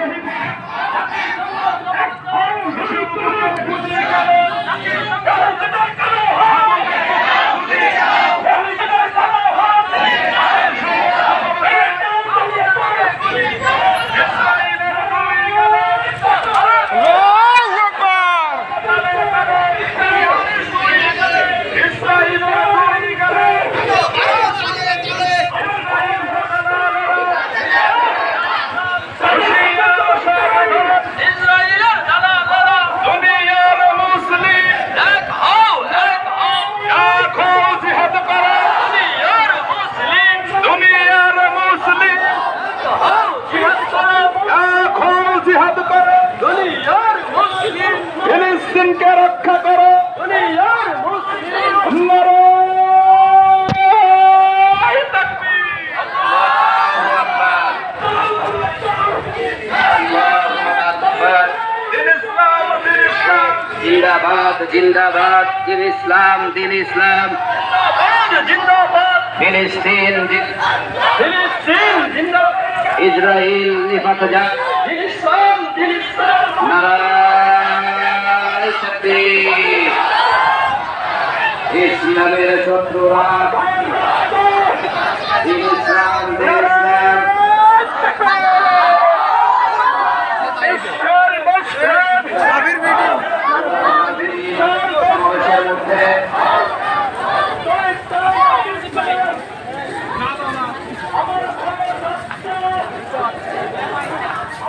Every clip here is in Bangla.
Yeah. जिंदाबाद जिंदाबाद दिन इस्लाम दिन इस्लाम। जिंदाबाद फिलिस्तीन फिलिस्तीन जिंदाबाद इजराइल निफत जा। दिन इस्लाम दिन इस्लाम नारायण शक्ति। इस्लामेर शत्रुरा दिन इस्लाम, दिन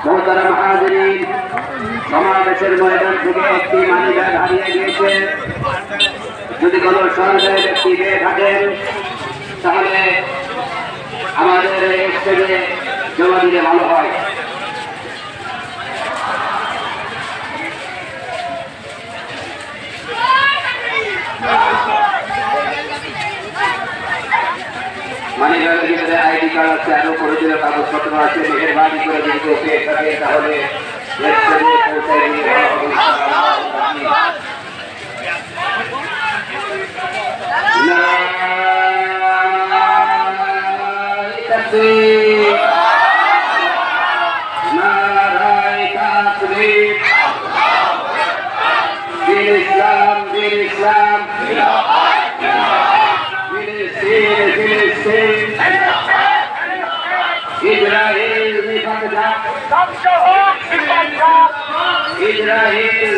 মোহতারাম হাজিরিন সমাবেশের ময়দান থেকে একটি মানিব্যাগ হারিয়ে গিয়েছে যদি কোনো সরকারি ব্যক্তি পেয়ে থাকেন, তাহলে আমাদের স্টেজে জমা দিলে ভালো হয়। মানে ভিতরে আইডি কার্ড আছে, আরও প্রয়োজনীয় কাগজপত্র আছে, মেহরবানি করে যদি থাকে তাহলে পৌঁছায় ইসরায়েল নিপাত যাক ধ্বংস হোক বিপর্যয় ইসরায়েল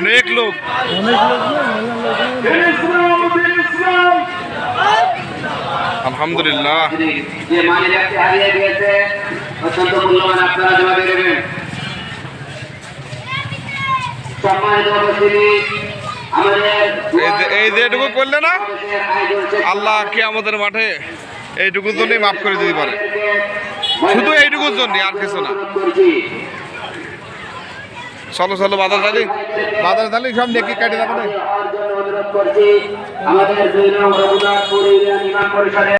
সম্মানিত লোক। আলহামদুলিল্লাহ। এই করলে না, আল্লাহ কে আমাদের মাঠে এইটুকুর জন্যই মাফ করে দিতে পারে। শুধু এইটুকুর জন্য আর কিছু না। চলো চলো বাজার জালি বাজার জালি সব নেকি কাটে করছি আমাদের